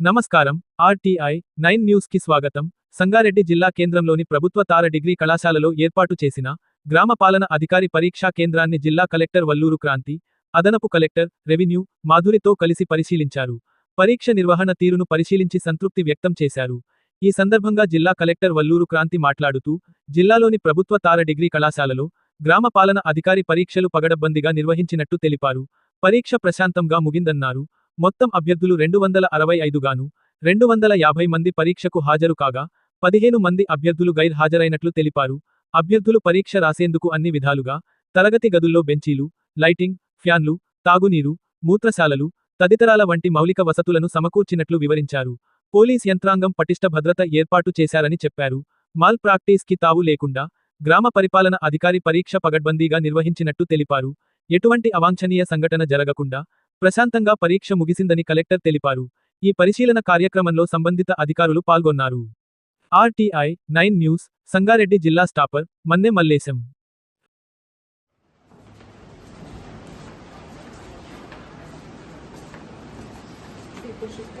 నమస్కారం. RTI nine న్యూస్కి స్వాగతం. సంగారెడ్డి జిల్లా కేంద్రంలోని ప్రభుత్వ తార డిగ్రీ కళాశాలలో ఏర్పాటు చేసిన గ్రామ పాలన అధికారి పరీక్షా కేంద్రాన్ని జిల్లా కలెక్టర్ వల్లూరు క్రాంతి అదనపు కలెక్టర్ రెవెన్యూ మాధురితో కలిసి పరిశీలించారు. పరీక్ష నిర్వహణ తీరును పరిశీలించి సంతృప్తి వ్యక్తం చేశారు. ఈ సందర్భంగా జిల్లా కలెక్టర్ వల్లూరు క్రాంతి మాట్లాడుతూ జిల్లాలోని ప్రభుత్వ తార డిగ్రీ కళాశాలలో గ్రామ పాలన అధికారి పరీక్షలు పగడబ్బందిగా నిర్వహించినట్టు తెలిపారు. పరీక్ష ప్రశాంతంగా ముగిందన్నారు. మొత్తం అభ్యర్థులు రెండు వందల అరవై ఐదుగాను రెండు వందల యాభై మంది పరీక్షకు హాజరు కాగా పదిహేను మంది అభ్యర్థులు గైర్ హాజరైనట్లు తెలిపారు. అభ్యర్థులు పరీక్ష రాసేందుకు అన్ని విధాలుగా తరగతి గదుల్లో బెంచీలు లైటింగ్ ఫ్యాన్లు తాగునీరు మూత్రశాలలు తదితరాల వంటి మౌలిక వసతులను సమకూర్చినట్లు వివరించారు. పోలీస్ యంత్రాంగం పటిష్ట భద్రత ఏర్పాటు చేశారని చెప్పారు. మాల్ ప్రాక్టీస్కి తావు లేకుండా గ్రామ పరిపాలన అధికారి పరీక్ష పగడ్బందీగా నిర్వహించినట్టు తెలిపారు. ఎటువంటి అవాంఛనీయ సంఘటన జరగకుండా ప్రశాంతంగా పరీక్ష ముగిసిందని కలెక్టర్ తెలిపారు. ఈ పరిశీలన కార్యక్రమంలో సంబంధిత అధికారులు పాల్గొన్నారు. ఆర్టీఐ నైన్ న్యూస్ సంగారెడ్డి జిల్లా స్టాపర్ మన్నె మల్లేశం. ఇప్పుడు షిఫ్ట్